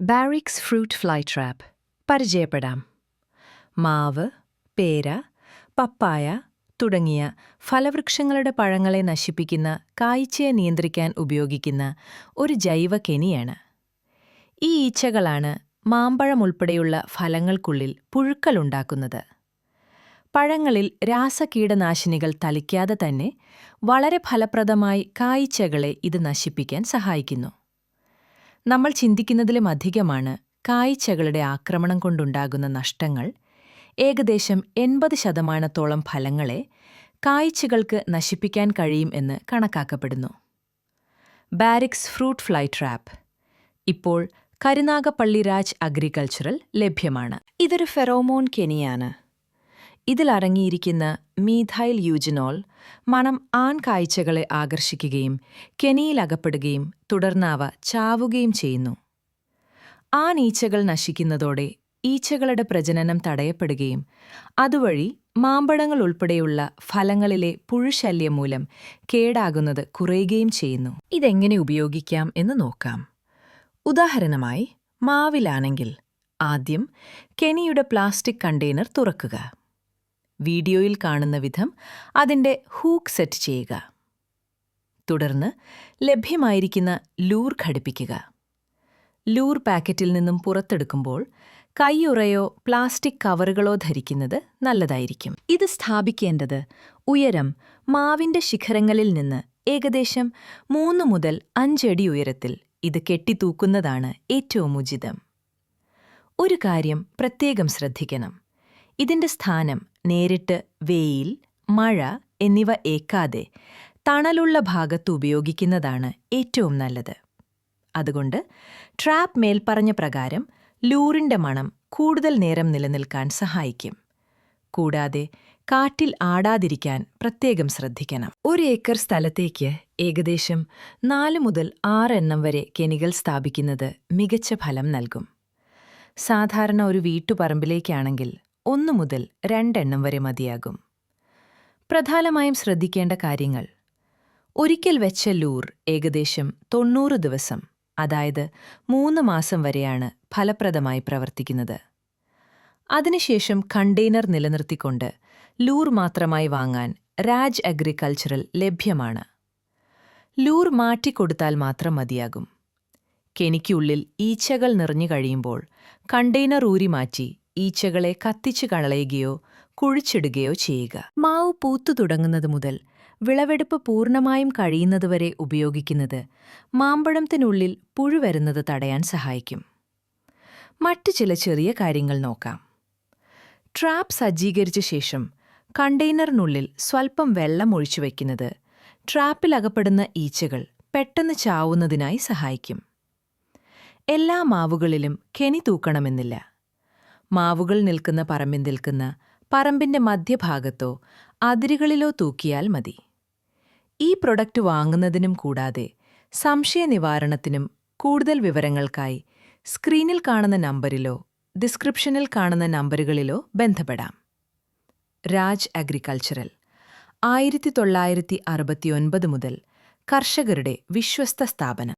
ബാരിക്സ് fruit fly trap. പരിചയപ്പെടാം. മാവ് പേര പപ്പായ തുടങ്ങിയ ഫലവൃക്ഷങ്ങളുടെ പഴങ്ങളെ നശിപ്പിക്കുന്ന കായ്ച്ചയെ നിയന്ത്രിക്കാൻ ഉപയോഗിക്കുന്ന ഒരു ജൈവ കെനിയാണ് ഈ ഈച്ചകളാണ് മാമ്പഴം ഉൾപ്പെടെയുള്ള ഫലങ്ങൾക്കുള്ളിൽ പുഴുക്കളുണ്ടാക്കുന്നത് പഴങ്ങളിൽ രാസകീടനാശിനികൾ തളിക്കാതെ തന്നെ വളരെ ഫലപ്രദമായി കായ്ച്ചകളെ ഇത് നശിപ്പിക്കാൻ സഹായിക്കുന്നു. നമ്മൾ ചിന്തിക്കുന്നതിലും അധികമാണ് കായ്ച്ചകളുടെ ആക്രമണം കൊണ്ടുണ്ടാകുന്ന നഷ്ടങ്ങൾ. ഏകദേശം എൺപത് ശതമാനത്തോളം ഫലങ്ങളെ കായ്ച്ചകൾക്ക് നശിപ്പിക്കാൻ കഴിയും എന്ന് കണക്കാക്കപ്പെടുന്നു. Barrix fruit fly trap. ഇപ്പോൾ കരുനാഗപ്പള്ളി രാജ് അഗ്രികൾച്ചറൽ ലഭ്യമാണ്. ഇതൊരു ഫെറോമോൺ കെനിയാണ്. ഇതിൽ അടങ്ങിയിരിക്കുന്ന മീഥൈൽ യൂജിനോൾ മണം ആൺ കാഴ്ചകളെ ആകർഷിക്കുകയും കെനിയിലകപ്പെടുകയും തുടർന്ന് അവ ചാവുകയും ചെയ്യുന്നു. ആൺ ഈച്ചകൾ നശിക്കുന്നതോടെ ഈച്ചകളുടെ പ്രജനനം തടയപ്പെടുകയും അതുവഴി മാമ്പഴങ്ങൾ ഉൾപ്പെടെയുള്ള ഫലങ്ങളിലെ പുഴുശല്യം മൂലം കേടാകുന്നത് കുറയുകയും ചെയ്യുന്നു. ഇതെങ്ങനെ ഉപയോഗിക്കാം എന്ന് നോക്കാം. ഉദാഹരണമായി മാവിലാണെങ്കിൽ ആദ്യം കെനിയുടെ പ്ലാസ്റ്റിക് കണ്ടെയ്നർ തുറക്കുക. വീഡിയോയിൽ കാണുന്ന വിധം അതിന്റെ ഹൂക്ക് സെറ്റ് ചെയ്യുക. തുടർന്ന് ലഭ്യമായിരിക്കുന്ന ലൂർ ഘടിപ്പിക്കുക. ലൂർ പാക്കറ്റിൽ നിന്നും പുറത്തെടുക്കുമ്പോൾ കൈയുറയോ പ്ലാസ്റ്റിക് കവറുകളോ ധരിക്കുന്നത് നല്ലതായിരിക്കും. ഇത് സ്ഥാപിക്കേണ്ടത് ഉയരം മാവിന്റെ ശിഖരങ്ങളിൽ നിന്ന് ഏകദേശം മൂന്ന് മുതൽ അഞ്ചടി ഉയരത്തിൽ ഇത് കെട്ടിത്തൂക്കുന്നതാണ് ഏറ്റവും ഉചിതം. ഒരു കാര്യം പ്രത്യേകം ശ്രദ്ധിക്കണം. ഇതിന്റെ സ്ഥാനം നേരിട്ട് വെയിൽ മഴ എന്നിവ ഏക്കാതെ തണലുള്ള ഭാഗത്ത് ഉപയോഗിക്കുന്നതാണ് ഏറ്റവും നല്ലത്. അതുകൊണ്ട് ട്രാപ്പ് മേൽപ്പറഞ്ഞ പ്രകാരം ലൂറിന്റെ മണം കൂടുതൽ നേരം നിലനിൽക്കാൻ സഹായിക്കും. കൂടാതെ കാറ്റിൽ ആടാതിരിക്കാൻ പ്രത്യേകം ശ്രദ്ധിക്കണം. ഒരു ഏക്കർ സ്ഥലത്തേക്ക് ഏകദേശം നാല് മുതൽ ആറ് എണ്ണം വരെ കെനികൾ സ്ഥാപിക്കുന്നത് മികച്ച ഫലം നൽകും. സാധാരണ ഒരു വീട്ടുപറമ്പിലേക്കാണെങ്കിൽ ഒന്നു മുതൽ രണ്ടെണ്ണം വരെ മതിയാകും. പ്രധാനമായും ശ്രദ്ധിക്കേണ്ട കാര്യങ്ങൾ. ഒരിക്കൽ വെച്ച ലൂർ ഏകദേശം തൊണ്ണൂറ് ദിവസം അതായത് മൂന്ന് മാസം വരെയാണ് ഫലപ്രദമായി പ്രവർത്തിക്കുന്നത്. അതിനുശേഷം കണ്ടെയ്നർ നിലനിർത്തിക്കൊണ്ട് ലൂർ മാത്രമായി വാങ്ങാൻ രാജ് അഗ്രികൾച്ചറൽ ലഭ്യമാണ്. ലൂർ മാറ്റിക്കൊടുത്താൽ മാത്രം മതിയാകും. കെണിക്കുള്ളിൽ ഈച്ചകൾ നിറഞ്ഞു കഴിയുമ്പോൾ കണ്ടെയ്നർ ഊരി മാറ്റി ഈച്ചകളെ കത്തിച്ചു കളയുകയോ കുഴിച്ചിടുകയോ ചെയ്യുക. മാവ് പൂത്തു തുടങ്ങുന്നത് മുതൽ വിളവെടുപ്പ് പൂർണമായും കഴിയുന്നതുവരെ ഉപയോഗിക്കുന്നത് മാമ്പഴത്തിനുള്ളിൽ പുഴു വരുന്നത് തടയാൻ സഹായിക്കും. മറ്റു ചില ചെറിയ കാര്യങ്ങൾ നോക്കാം. ട്രാപ്പ് സജ്ജീകരിച്ച ശേഷം കണ്ടെയ്നറിനുള്ളിൽ സ്വൽപ്പം വെള്ളം ഒഴിച്ചു വയ്ക്കുന്നത് ട്രാപ്പിലകപ്പെടുന്ന ഈച്ചകൾ പെട്ടെന്ന് ചാവുന്നതിനായി സഹായിക്കും. എല്ലാ മാവുകളിലും കെണി തൂക്കണമെന്നില്ല. മാവുകൾ നിൽക്കുന്ന പറമ്പിൽ നിൽക്കുന്ന പറമ്പിന്റെ മധ്യഭാഗത്തോ അതിരുകളിലോ തൂക്കിയാൽ മതി. ഈ പ്രൊഡക്റ്റ് വാങ്ങുന്നതിനും കൂടാതെ സംശയ നിവാരണത്തിനും കൂടുതൽ വിവരങ്ങൾക്കായി സ്ക്രീനിൽ കാണുന്ന നമ്പറിലോ ഡിസ്ക്രിപ്ഷനിൽ കാണുന്ന നമ്പറുകളിലോ ബന്ധപ്പെടാം. രാജ് അഗ്രികൾച്ചറൽ ആയിരത്തി തൊള്ളായിരത്തി അറുപത്തിയൊൻപത് മുതൽ കർഷകരുടെ വിശ്വസ്ത സ്ഥാപനം.